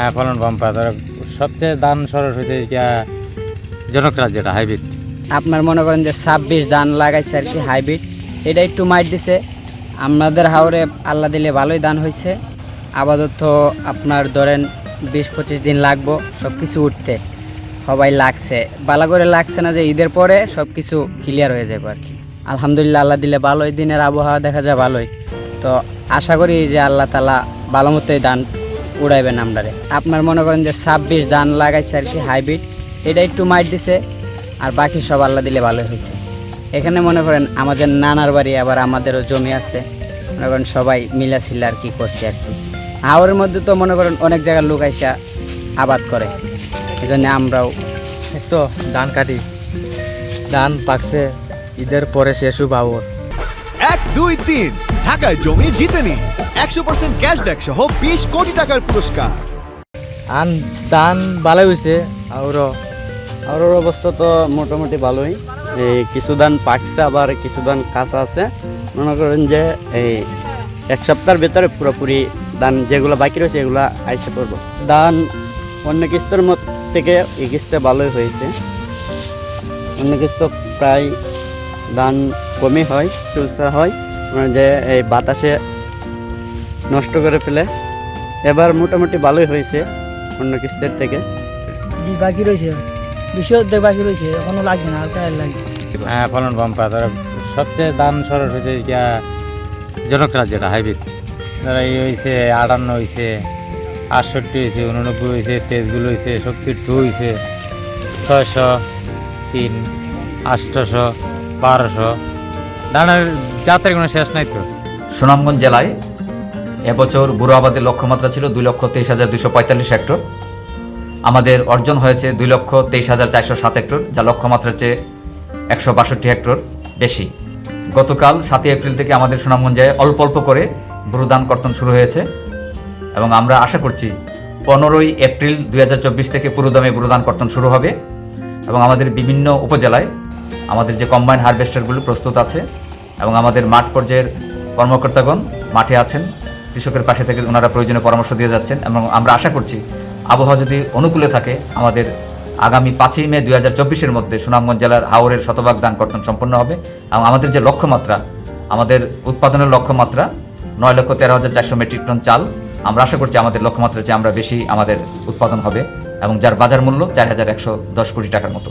হ্যাঁ ফলন বাম্পা ধর, সবচেয়ে দান সরস হয়েছে জনকরাজ যেটা হাইব্রিড। আপনার মনে করেন যে ছাব্বিশ ধান লাগাইছে আর কি হাইব্রিড। এটা একটু মাইট দিছে। আমাদের হাওরে আল্লাহ দিলে ভালোই দান হয়েছে আপাতত আপনার ধরেন বিশ পঁচিশ দিন লাগবো সব কিছু উঠতে। সবাই লাগছে। বালা করে লাগছে না যে ঈদের পরে সব কিছু ক্লিয়ার হয়ে যাবে আর কি। আলহামদুলিল্লাহ আল্লাহ দিলে ভালোই, দিনের আবহাওয়া দেখা যায় ভালোই। তো আশা করি যে আল্লাহ তালা ভালো মতোই দান উড়াইবেন আমরারে। আপনার মনে করেন যে ছাব্বিশ ধান লাগাইছে আর কি হাইব্রিড এটা একটু মাইট দিছে আর বাকি সব আল্লাহ দিলে ভালো হয়েছে এখানে মনে করেন আমাদের নানার বাড়ি আবার আমাদেরও জমি আছে। মনে করেন সবাই মিলাছিলা আর কি করছে আর কি। হাওরের মধ্যে তো মনে করেন অনেক জায়গার লোক আইসা আবাদ করে। এই জন্য আমরাও তো ধান কাটি। ধান পাকছে ঈদের পরে শেষও পাবো এক দুই তিন ঢাকায় জমি জিতে নিন একশো পার্সেন্ট ক্যাশব্যাক সহ বিশ কোটি টাকার পুরস্কার। আন ধান ভালো হয়েছে আরও আর অবস্থা তো মোটামুটি ভালোই। এই কিছু ধান পাকছে, আবার কিছু ধান কাঁচা আছে। মনে করেন যে এই এক সপ্তাহের ভেতরে পুরোপুরি ধান যেগুলো বাকি রয়েছে, এগুলো আইসে পড়ব। ধান অন্য কিস্তের মত থেকে এই কিস্তে ভালোই হয়েছে। অন্য কিস্ত প্রায় ধান কমই হয় চুলসা হয়। যে এই বাতাসে নষ্ট করে ফেলে। এবার মোটামুটি ভালোই হয়েছে অন্য কিস্তের থেকে। বাকি রয়েছে। বেশি অর্ধেক বাকি রয়েছে। এখনও লাগবে না হালকা লাগবে। হ্যাঁ ফলন বাম্পা ধর সবচেয়ে দান সরস হয়েছে গিয়া জনকরাজ যেটা হাইব্রিড। ধরো এই হয়েছে আটান্ন হয়েছে আটষট্টি হয়েছে উননব্বই হয়েছে তেজগুলো হয়েছে শক্তির টু হয়েছে ছয়শো তিন আটশোশো বারোশো। দানের জাতের কোনো শেষ নাই তো? সুনামগঞ্জ জেলায় এবছর বুড়ো আবাদের লক্ষ্যমাত্রা ছিল দুই লক্ষ তেইশ হাজার দুশো পঁয়তাল্লিশ হেক্টর। আমাদের অর্জন হয়েছে দুই লক্ষ তেইশ হাজার চারশো সাত হেক্টর, যা লক্ষ্যমাত্রার চেয়ে একশো বাষট্টি হেক্টর বেশি। গতকাল সাতই এপ্রিল থেকে আমাদের সুনামগঞ্জে অল্প অল্প করে ব্রুদান কর্তন শুরু হয়েছে এবং আমরা আশা করছি পনেরোই এপ্রিল দু হাজার চব্বিশ থেকে পুরোদমে ব্রুদান কর্তন শুরু হবে এবং আমাদের বিভিন্ন উপজেলায় আমাদের যে কম্বাইন্ড হারভেস্টারগুলো প্রস্তুত আছে এবং আমাদের মাঠ পর্যায়ের কর্মকর্তাগণ মাঠে আছেন। কৃষকের পাশে থেকে ওনারা প্রয়োজনীয় পরামর্শ দিয়ে যাচ্ছেন এবং আমরা আশা করছি আবহাওয়া যদি অনুকূলে থাকে, আমাদের আগামী পাঁচই মে দুই হাজার চব্বিশের মধ্যে সুনামগঞ্জ জেলার হাওরের শতভাগ দান কর্তন সম্পন্ন হবে এবং আমাদের যে লক্ষ্যমাত্রা, আমাদের উৎপাদনের লক্ষ্যমাত্রা নয় লক্ষ তেরো হাজার চারশো মেট্রিক টন চাল, আমরা আশা করছি আমাদের লক্ষ্যমাত্রা চেয়ে আমরা বেশি আমাদের উৎপাদন হবে এবং যার বাজার মূল্য চার হাজার একশো দশ কোটি টাকার মতো।